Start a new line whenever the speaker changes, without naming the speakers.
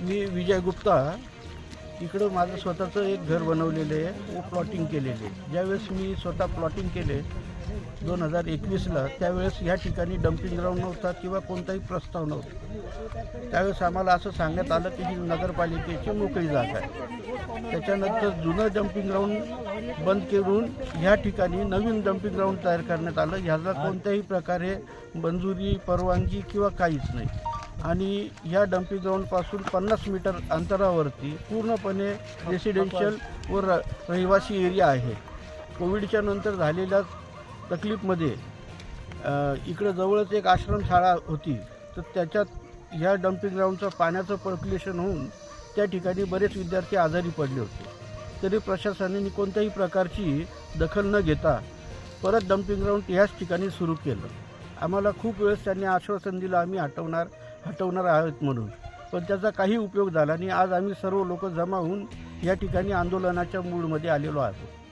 मी विजय गुप्ता. इकडं माझं स्वतःचं एक घर बनवलेलं आहे. व प्लॉटिंग केलेले आहे. ज्यावेळेस मी स्वतः प्लॉटिंग केले दोन हजार एकवीसला त्यावेळेस ह्या ठिकाणी डम्पिंग ग्राउंड नव्हता किंवा कोणताही प्रस्ताव नव्हता. त्यावेळेस आम्हाला असं सांगण्यात आलं की ही नगरपालिकेची मोकळी जागा आहे. त्याच्यानंतर जुनं डम्पिंग ग्राउंड बंद करून ह्या ठिकाणी नवीन डम्पिंग ग्राउंड तयार करण्यात आलं. ह्याला कोणत्याही प्रकारे मंजुरी परवानगी किंवा काहीच नाही. आणि ह्या डम्पिंग ग्राउंडपासून पन्नास मीटर अंतरावरती पूर्णपणे रेसिडेन्शियल व र रहिवासी एरिया आहे. कोविडच्या नंतर झालेल्या तकलीफमध्ये इकडं जवळच एक आश्रमशाळा होती. तर त्याच्यात ह्या डम्पिंग ग्राउंडचं पाण्याचं पर्क्युलेशन होऊन त्या ठिकाणी बरेच विद्यार्थी आजारी पडले होते. तरी प्रशासनाने कोणत्याही प्रकारची दखल न घेता परत डम्पिंग ग्राउंड ह्याच ठिकाणी सुरू केलं. आम्हाला खूप वेळेस त्यांनी आश्वासन दिलं आम्ही हटवणार. हटवणार आहोत म्हणून. पण त्याचा काही उपयोग झाला आणि आज आम्ही सर्व लोक जमा होऊन या ठिकाणी आंदोलनाच्या मूडमध्ये आलेलो आहोत.